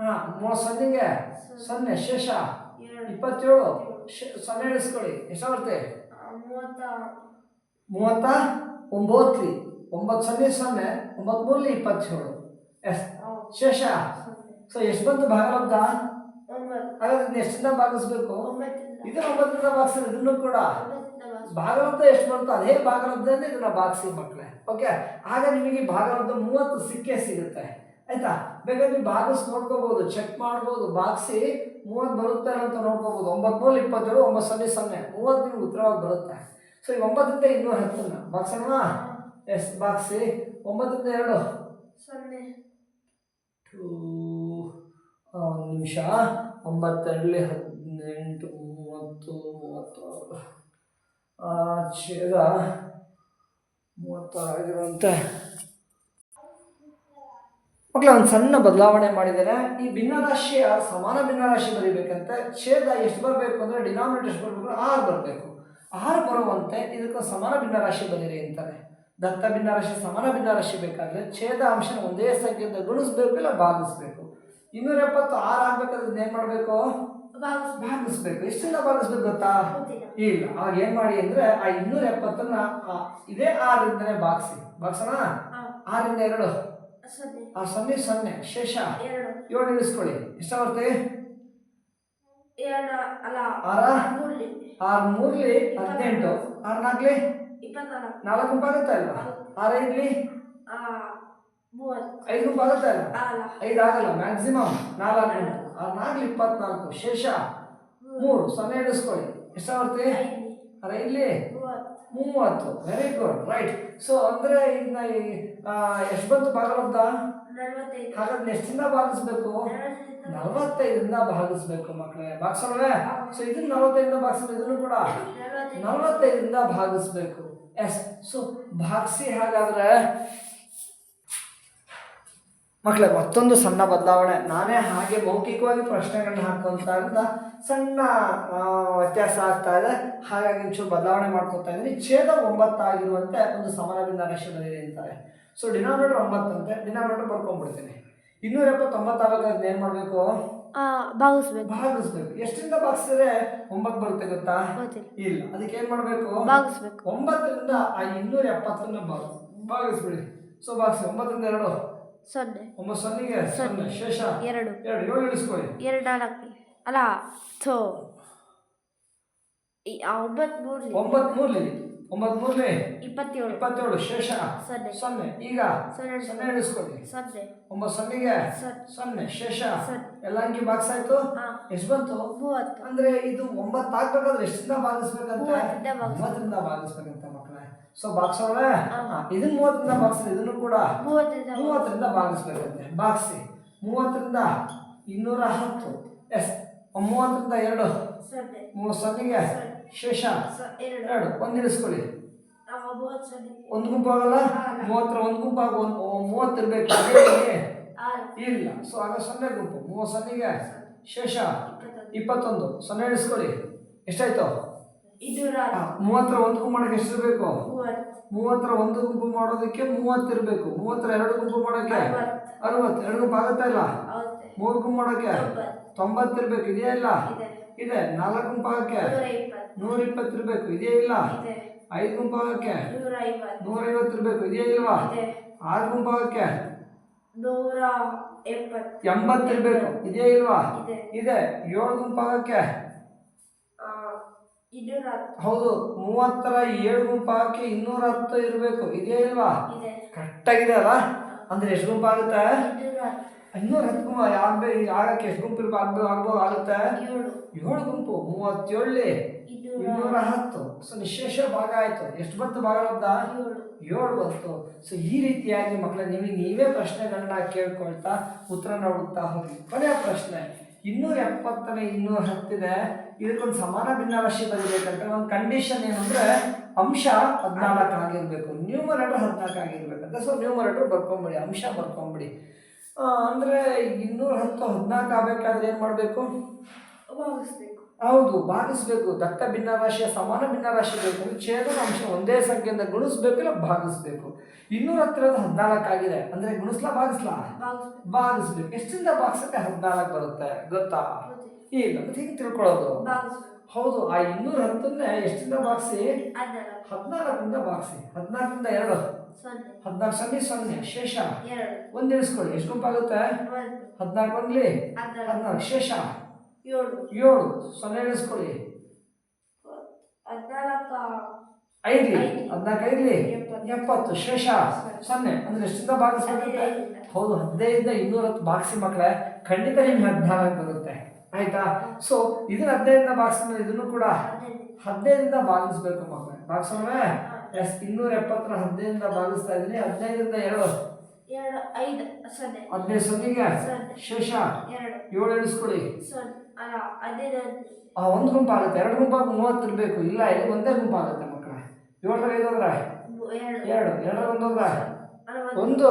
ಹಾ ಮೂವತ್ ಸೊನ್ನೆಗೆ? ಸೊನ್ನೆ. ಶೇಷ? ಇಪ್ಪತ್ತೇಳು? ಸೊನ್ನೆ ಇಳಿಸ್ಕೊಳ್ಳಿ. ಎಷ್ಟು ಬರುತ್ತೆ ಆ, ಮೂವತ್ತ? ಒಂಬತ್ತು. ಒಂಬತ್ತು ಸೊನ್ನೆ ಸೊನ್ನೆ. ಒಂಬತ್ತು ಮೂರಲಿ ಇಪ್ಪತ್ತೇಳು. ಎಸ್ ಶೇಷ? ಸೊ ಎಷ್ಟು ಬಂತು ಭಾಗಲಬ್ಧ ಹಾಗಾದ್ರೆ ಎಷ್ಟಿಂದ ಭಾಗಿಸ್ಬೇಕು? ಇದು ಇದನ್ನ ಒಂಬತ್ತರಿಂದ ಭಾಗಿಸಿದ್ರೆ ಇದನ್ನು ಕೂಡ ಭಾಗವಂತ ಭಾಗಲಬ್ಧ ಎಷ್ಟು ಬಂತು? ಅದೇ ಭಾಗಲಬ್ಧದಿಂದ ಇದನ್ನ ಭಾಗಿಸಿ ಮಕ್ಕಳೇ ಓಕೆ ಆಗ ನಿಮಗೆ ಭಾಗಲಬ್ಧ ಮೂವತ್ತು ಸಿಕ್ಕೇ ಸಿಗುತ್ತೆ. ಆಯ್ತಾ? ಬೇಕಾದ್ರೆ ನೀವು ಭಾಗಿಸಿ ನೋಡ್ಕೋಬಹುದು ಚೆಕ್ ಮಾಡ್ಬೋದು ಭಾಗಿಸಿ ಮೂವತ್ತು ಬರುತ್ತೆ ಅಂತ ನೋಡ್ಕೋಬಹುದು ಒಂಬತ್ತು ಮೂರು ಇಪ್ಪತ್ತೇಳು ಒಂಬತ್ತು ಸೊನ್ನೆ ಸೊನ್ನೆ. ಮೂವತ್ತು ನಿಮ್ಗೆ ಉತ್ತರವಾಗಿ ಬರುತ್ತೆ. ಸೊ ಈಗ ಒಂಬತ್ತರಿಂದ ಇನ್ನೂರ ಹತ್ತನ್ನ ಭಾಗಿಸೋಣ? ಎಸ್ ಭಾಗಿಸಿ. ಒಂಬತ್ತರಿಂದ ಎರಡು. ಸೊನ್ನೆ. ಟೂ ಒಂದು ನಿಮಿಷ. ಒಂಬತ್ತೆರಡಲಿ ಹದಿನೆಂಟು, ಮೂವತ್ತು, ಮೂವತ್ತಾರು. ಛೇದ ಮೂವತ್ತಾರು ಆಗಿರುವಂತೆ. ಮಕ್ಕಳ ಒಂದು ಸಣ್ಣ ಬದಲಾವಣೆ ಮಾಡಿದ್ದೇನೆ. ಈ ಭಿನ್ನರಾಶಿಯ ಸಮಾನ ಭಿನ್ನರಾಶಿ ಬರೀಬೇಕಂತೆ. ಛೇದ ಎಷ್ಟು ಬರಬೇಕು ಅಂದರೆ ಡಿನಾಮಿನೇಟರ್ ಎಷ್ಟು ಬರಬೇಕು ಆರು ಬರಬೇಕು. ಆರು ಬರುವಂತೆ ಇದಕ್ಕೆ ಸಮಾನ ಭಿನ್ನರಾಶಿ ಬರೀರಿ ಅಂತಾರೆ. ದತ್ತ ಭಿನ್ನರಾಶಿ, ಸಮಾನ ಭಿನ್ನರಾಶಿ ಬೇಕಾದರೆ ಛೇದ ಅಂಶನ ಒಂದೇ ಸಂಖ್ಯೆಯಿಂದ ಗುಣಿಸ್ಬೇಕು ಇಲ್ಲ ಭಾಗಿಸ್ಬೇಕು. ಇನ್ನೂರ ಎಪ್ಪತ್ತು ಆರು ಆಗ್ಬೇಕಾದ್ರೆ ಏನ್ ಮಾಡಬೇಕು? ಭಾಗಿಸ್ಬೇಕು. ಎಷ್ಟೆಲ್ಲ ಎಷ್ಟಿಂದ ಭಾಗಿಸ್ಬೇಕು ಗೊತ್ತಾ ಇಲ್ಲ. ಅವಾಗ ಏನು ಮಾಡಿ ಅಂದ್ರೆ ಆ ಇನ್ನೂರ ಎಪ್ಪತ್ತನ್ನ ಆ ಇದೇ ಆರಿಂದನೇ ಭಾಗಿಸಿ ಭಾಗಿಸೋಣ ಆರಿಂದ ಎರಡು. ಆ ಸೊನ್ನೆ ಸೊನ್ನೆ. ಶೇಷ? ಏಳು ಇಳಿಸ್ಕೊಳ್ಳಿ ಎಷ್ಟು ಅಲ್ಲ. ಆರ? ಮೂರ್ಲಿ. ಆರು ಮೂರ್ಲಿ ಹದಿನೆಂಟು. ಆರ್ ನಾಲ್ಕಲಿ ನಾಲ್ಕು ಗುಂಪು ಆಗುತ್ತಾ ಇಲ್ವಾ ಆರು ಐದು ಬರುತ್ತೆ ಐದು ಆಗಲ್ಲ ಮ್ಯಾಕ್ಸಿಮಮ್ ನಾಲ್ಕು ಆರು ನಾಲ್ಕು ಇಪ್ಪತ್ನಾಲ್ಕು ಶೇಷ. ಮೂರು. ಸೊನ್ನೆ ಇಳಿಸ್ಕೊಳ್ಳಿ ಎಷ್ಟಾಗುತ್ತೆ ಅರೆ ಇಲ್ಲಿ? ಮೂವತ್ತು. ವೆರಿ ಗುಡ್ ರೈಟ್ ಸೊ ಅಂದರೆ ಇದನ್ನ ಎಷ್ಟು ಬಂತು ಭಾಗಲಬ್ಧ? ಹಾಗಾದ್ರೆ ಎಷ್ಟಿಂದ ಭಾಗಿಸ್ಬೇಕು? ನಲವತ್ತೈದು. ನಲವತ್ತೈದರಿಂದ ಭಾಗಿಸ್ಬೇಕು ಮಕ್ಕಳೇ ಭಾಗಿಸೋಣವೇ? ಸೊ ಇದನ್ನ ನಲವತ್ತೈದರಿಂದ ಭಾಗಿಸೋದು ಇದನ್ನು ಕೂಡ ನಲವತ್ತೈದು. ನಲವತ್ತೈದರಿಂದ ಭಾಗಿಸ್ಬೇಕು. ಎಸ್ ಸೊ ಭಾಗಿಸಿ ಹಾಗಾದ್ರೆ ಮಕ್ಕಳೇ ಮತ್ತೊಂದು ಸಣ್ಣ ಬದಲಾವಣೆ. ನಾನೇ ಹಾಗೆ ಮೌಖಿಕವಾಗಿ ಪ್ರಶ್ನೆಗಳನ್ನ ಹಾಕುವಂತಾದ್ರಿಂದ ಸಣ್ಣ ವ್ಯತ್ಯಾಸ ಆಗ್ತಾ ಇದೆ. ಹಾಗಾಗಿ ಒಂಚೂರು ಬದಲಾವಣೆ ಮಾಡ್ಕೊತಾ ಇದ್ದೀನಿ. ಛೇದ ಒಂಬತ್ತಾಗಿರುವಂತೆ ಒಂದು ಭಿನ್ನರಾಶಿ ಬರೀರಿ ಅಂತಾರೆ ಸೊ ಡಿನಾಮಿನೇಟರ್ ಒಂಬತ್ತಂತೆ. ಡಿನಾಮಿನೇಟರ್ ಬರ್ಕೊಂಡ್ಬಿಡ್ತೀನಿ. ಇನ್ನೂರ ಎಪ್ಪತ್ತೊಂಬತ್ತು ಆಗಬೇಕಾದ್ರೆ ಏನು ಮಾಡಬೇಕು? ಭಾಗಿಸ್ಬೇಕು. ಭಾಗಿಸ್ಬೇಕು. ಎಷ್ಟರಿಂದ ಭಾಗಿಸಿದ್ರೆ ಒಂಬತ್ತು ಬರುತ್ತೆ ಗೊತ್ತಾ? ಇಲ್ಲ. ಅದಕ್ಕೆ ಏನು ಮಾಡಬೇಕು? ಭಾಗಿಸ್ಬೇಕು. ಒಂಬತ್ತರಿಂದ ಆ ಇನ್ನೂರ ಎಪ್ಪತ್ತನ್ನ ಭಾಗ ಭಾಗಿಸ್ಬಿಡಿ. ಸೊ ಭಾಗಿಸಿ. ಒಂಬತ್ತರಿಂದ ಎರಡು. ಸೊನ್ನೆ. ಒಂಬತ್ತು ಸೊನ್ನೆಗೆ ಸೊನ್ನೆ. ಶೇಷ. ಎರಡು. ಎರಡು. ಏಳು ಇಳಿಸ್ಕೊಳ್ಳಿ. ಎರಡು ನಾಲ್ಕು ಅಲ್ಲ ಥೋ. ಒಂಬತ್ತು ಮೂರ್ಲಿ ಒಂಬತ್ತು ಮೂರ್ಲಿ ಒಂಬತ್ತು ಮೂರ್ಲಿ ಇಪ್ಪತ್ತೇಳು. ಇಪ್ಪತ್ತೇಳು. ಶೇಷ. ಸೊನ್ನೆ. ಸೊನ್ನೆ. ಈಗ ಸೊನ್ನೆ ಸೊನ್ನೆ ಇಳಿಸ್ಕೊಳ್ಳಿ. ಸೊನ್ನೆ. ಒಂಬತ್ತು ಸೊನ್ನೆಗೆ ಸೊನ್ನೆ. ಸೊನ್ನೆ. ಶೇಷ. ಎಲ್ಲ ಅಂಕಿ ಬಾಕ್ಸ್ ಆಯ್ತು? ಎಷ್ಟು ಬಂತು? ಮೂವತ್ತು. ಅಂದ್ರೆ ಇದು ಒಂಬತ್ತು ಆಗ್ಬೇಕಾದ್ರೆ ಎಷ್ಟಿಂದ ಭಾಗಿಸ್ಬೇಕಂತ? ಮೂವತ್ತರಿಂದ ಭಾಗಿಸ್ಬೇಕು. ಮೂವತ್ತರಿಂದ ಭಾಗಿಸ್ಬೇಕಂತ ಮಕ್ಕಳೇ. ಸೊ ಬಾಕ್ಸ್ ಹಾ. ಇದನ್ನ ಮೂವತ್ತರಿಂದ ಬಾಕ್ಸ್ ಇದನ್ನು ಕೂಡ. ಮೂವತ್ತರಿಂದ ಭಾಗಿಸ್ಬೇಕಂತೆ ಭಾಗಿಸಿ ಮೂವತ್ತರಿಂದ ಇನ್ನೂರ ಹತ್ತು. ಎಸ್. ಮೂವತ್ತರಿಂದ ಎರಡು. ಮೂವತ್ತು ಸೊನ್ನೆಗೆ ಶೇಷ. ಎರಡು. ಎರಡು. ಒಂದು ಇಳಿಸ್ಕೊಳ್ಳಿ ಆ, ಒಂದು ಗುಂಪು ಆಗಲ್ಲ. ಮೂವತ್ತರ ಒಂದು ಗುಂಪು ಆಗ ಒಂದು ಮೂವತ್ತು ಇರಬೇಕು. ಇಲ್ಲ. ಸೊ ಆಗ ಸೊನ್ನೆ ಗುಂಪು. ಮೂವತ್ತು ಸೊನ್ನೆಗೆ ಶೇಷ. ಇಪ್ಪತ್ತೊಂದು. ಸೊನ್ನೆ ಇಳಿಸ್ಕೊಳ್ಳಿ ಎಷ್ಟಾಯ್ತು? ಮೂವತ್ತರ ಒಂದು ಗುಂಪು ಮಾಡಕ್ಕೆ ಎಷ್ಟು ಇರಬೇಕು ಮೂವತ್ತು. ಮೂವತ್ತರ ಒಂದು ಗುಂಪು ಮಾಡೋದಕ್ಕೆ ಮೂವತ್ತು ಇರಬೇಕು ಮೂವತ್ತರ ಎರಡು ಗುಂಪು ಮಾಡಕ್ಕೆ? ಅರವತ್ತು. ಎರಡು ಗುಂಪು ಆಗುತ್ತಾ ಇಲ್ಲ? ಮೂರು ಗುಂಪು ಮಾಡಕ್ಕೆ? ತೊಂಬತ್ತು. ಇರಬೇಕು ಇದೆಯಾ ಇಲ್ಲ? ಇದೆ. ನಾಲ್ಕು ಗುಂಪು ಆಗಕ್ಕೆ? ನೂರ ಇಪ್ಪತ್ತಿರ್ಬೇಕು ಇದೆಯಾ ಇಲ್ಲ? ಐದು ಗುಂಪು ಆಗಕ್ಕೆ? ನೂರ ಐವತ್ತಿರ್ಬೇಕು ಇರಬೇಕು ಇದೆಯಾ ಇಲ್ವಾ? ಆರು ಗುಂಪು ಆಗಕ್ಕೆ? ನೂರ ಎಪ್ಪತ್ತು ಎಂಬತ್ತು. ಇರಬೇಕು ಇದೆಯಾ ಇಲ್ವಾ? ಇದೆ. ಏಳು ಗುಂಪು ಆಗಕ್ಕೆ? ಹೌದು ಮೂವತ್ತರ ಏಳು ಗುಂಪು ಹಾಕಿ ಇನ್ನೂರ ಹತ್ತು ಇರಬೇಕು. ಇದೆಯಾ ಇಲ್ವಾ? ಕರೆಕ್ಟ್ ಕರೆಕ್ಟಾಗಿದೆ ಅಲ್ಲ? ಅಂದ್ರೆ ಎಷ್ಟು ಗುಂಪು ಆಗುತ್ತೆ? ಇನ್ನೂರ ಹತ್ತು ಗುಂಪು ಯಾವ ಆಗಕ್ಕೆ ಎಷ್ಟು ಗುಂಪು ಇರ್ಬೇಕು ಆಗ್ಬೇಕು ಆಗ್ಬೋದು ಆಗುತ್ತೆ? ಏಳು. ಗುಂಪು ಮೂವತ್ತೇಳಲ್ಲಿ. ಇನ್ನೂರ ಇನ್ನೂರ ಹತ್ತು ಸೊ ನಿಶೇಷ ಭಾಗ ಆಯ್ತು. ಎಷ್ಟು ಬಂತು ಭಾಗ ಅಂತ ಏಳು. ಬಂತು ಸೊ ಈ ರೀತಿಯಾಗಿ ಮಕ್ಕಳ ನಿಮಗೆ ನೀವೇ ಪ್ರಶ್ನೆಗಳನ್ನ ಕೇಳ್ಕೊಳ್ತಾ ಉತ್ತರ ನೋಡುತ್ತಾ ಹೋಗಿ. ಕೊನೆಯ ಪ್ರಶ್ನೆ. ಇನ್ನೂರ ಎಪ್ಪತ್ತನೇ ಇನ್ನೂರ ಹತ್ತಿದೆ ಇದಕ್ಕೊಂದು ಸಮಾನ ಭಿನ್ನರಾಶಿ ಬರೀಬೇಕಂದ್ರೆ ಒಂದು ಕಂಡೀಷನ್ ಏನಂದ್ರೆ ಅಂಶ ಹದಿನಾಲ್ಕು ಆಗಿರಬೇಕು ನ್ಯೂಮರೇಟರ್ ಹದಿನಾಲ್ಕು ಆಗಿರ್ಬೇಕಂತ. ಸೊ ನ್ಯೂಮರೇಟರ್ ಬರ್ಕೊಂಬಿಡಿ ಅಂಶ ಬರ್ಕೊಂಬಿಡಿ. ಅಂದರೆ ಇನ್ನೂರ ಹತ್ತು ಹದಿನಾಲ್ಕು ಆಗಬೇಕಾದ್ರೆ ಏನು ಮಾಡಬೇಕು? ಭಾಗಿಸ್ಬೇಕು. ಹೌದು ಭಾಗಿಸ್ಬೇಕು. ದತ್ತ ಭಿನ್ನರಾಶಿಯ ಸಮಾನ ಭಿನ್ನರಾಶಿ ಬೇಕು ಛೇದ ಛೇದನ ಅಂಶ ಒಂದೇ ಸಂಖ್ಯೆಯಿಂದ ಗುಣಿಸ್ಬೇಕು ಇಲ್ಲ ಭಾಗಿಸ್ಬೇಕು. ಇನ್ನೂರ ಹತ್ತಿರದ ಹದಿನಾಲ್ಕು ಆಗಿದೆ ಅಂದ್ರೆ ಗುಣಿಸ್ಲಾ ಭಾಗಿಸ್ಲಾ? ಭಾಗಿಸ್ಬೇಕು. ಎಷ್ಟಿಂದ ಎಷ್ಟರಿಂದ ಭಾಗಿಸಕ್ಕೆ ಹದಿನಾಲ್ಕು ಬರುತ್ತೆ ಗೊತ್ತಾ. ಇಲ್ಲ ಮತ್ತೆ ಹೇಗೆ ತಿಳ್ಕೊಳ್ಳೋದು? ಹೌದು ಆ ಇನ್ನೂರ ಹತ್ತನ್ನೇ ಎಷ್ಟಿಂದ ಬಾಕ್ಸಿ? ಹದಿನಾಲ್ಕರಿಂದ ಭಾಗಿಸಿ ಹದಿನಾಲ್ಕರಿಂದ ಎರಡು. ಹದಿನಾಲ್ಕು ಸೊನ್ನೆ ಸೊನ್ನೆ. ಶೇಷ? ಒಂದು ಇಳಿಸ್ಕೊಳ್ಳಿ. ಎಷ್ಟು ಗುಂಪಾಗುತ್ತೆ ಆಗುತ್ತೆ? ಹದಿನಾಲ್ಕು ಒಂದ್ಲಿ ಹನ್ನೆರಡು ಹದಿನಾಲ್ಕು ಶೇಷ? ಏಳು. ಏಳು. ಸೊನ್ನೆ ಎಣಿಸ್ಕೊಳ್ಳಿ ಐದ್ಲಿ? ಐದು. ಹದಿನಾಲ್ಕು ಐದ್ಲಿ? ಎಪ್ಪತ್ತು. ಶೇಷ? ಸೊನ್ನೆ. ಅಂದ್ರೆ ಎಷ್ಟಿಂದ ಭಾಗಿಸ್ಬೇಕಂತೆ ಹೌದು ಹದಿನೈದರಿಂದ ಇನ್ನೂರ ಹತ್ತು ಬಾಗಿಸಿ ಮಕ್ಕಳೇ. ಖಂಡಿತ ನಿಮ್ಗೆ ಹದಿನಾಲ್ಕು ಬರುತ್ತೆ. ಆಯ್ತಾ? ಸೊ ಇದನ್ನ ಹದಿನೈದರಿಂದ ಭಾಗಿಸ್ತಾನೆ ಇದನ್ನು ಕೂಡ ಹದಿನೈದು ಹದಿನೈದರಿಂದ ಭಾಗಿಸ್ಬೇಕು ಮಕ್ಕಳೇ. ಭಾಗಿಸೋಣ. ಎಸ್ ಇನ್ನೂರ ಎಪ್ಪತ್ತರ ಹದಿನೈದರಿಂದ ಭಾಗಿಸ್ತಾ ಇದ್ದೀನಿ. ಹದಿನೈದರಿಂದ ಎರಡು? ಹದಿನೈದು ಸೊನ್ನೆಗೆ? ಸೊನ್ನೆ. ಶೇಷ? ಏಳು ಎಣಿಸ್ಕೊಳ್ಳಿ ಆ ಒಂದು ಗುಂಪಾಗುತ್ತೆ. ಎರಡು ಗುಂಪಾಗ ಮೂವತ್ತು ಇರಬೇಕು. ಇಲ್ಲ ಇಲ್ಲಿ ಒಂದೇ ಗುಂಪಾಗುತ್ತೆ ಮಕ್ಕಳ. ಮಕ್ಕಳೇ ಏಳರ ಐದು ಹೋದ್ರೆ? ಎರಡು. ಎರಡು. ಎರಡರ ಒಂದು ಹೋದ್ರೆ? ಒಂದು.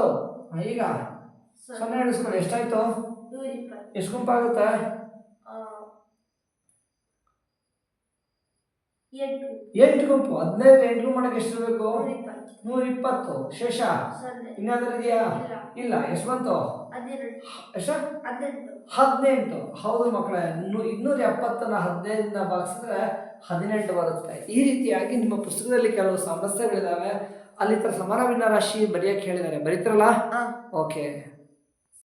ಈಗ? ಸೊನ್ನೆ. ಎಣಿಸ್ಕೊಳ್ಳಿ ಎಷ್ಟಾಯ್ತು? ಎಷ್ಟು ಗುಂಪಾಗುತ್ತೆ ಆ, ಎಂಟು. ಗುಂಪು. ಹದಿನೈದು ಎಂಟು ಮಾಡಕ್ಕೆ ಎಷ್ಟು ಇರಬೇಕು ನೂರ ಇಪ್ಪತ್ತು ಶೇಷ? ಇನ್ನಾದ್ರೂ ಇದೆಯಾ? ಇಲ್ಲ. ಯಶವಂತು? ಎಷ್ಟು ಹದಿನೆಂಟು. ಹೌದು ಮಕ್ಕಳೇ ಇನ್ನು ಇನ್ನೂರ ಎಪ್ಪತ್ತನ್ನ ಹದಿನೈದರಿಂದ ಭಾಗಿಸಿದ್ರೆ ಹದಿನೆಂಟು ಬರುತ್ತೆ. ಈ ರೀತಿಯಾಗಿ ನಿಮ್ಮ ಪುಸ್ತಕದಲ್ಲಿ ಕೆಲವು ಸಮಸ್ಯೆಗಳಿದಾವೆ. ಅಲ್ಲಿ ತರ ಸಮಾನ ಭಿನ್ನ ರಾಶಿ ಬರೆಯಕ್ಕೆ ಹೇಳಿದ್ದಾರೆ. ಬರೀತಾರಲ್ಲ? ಓಕೆ.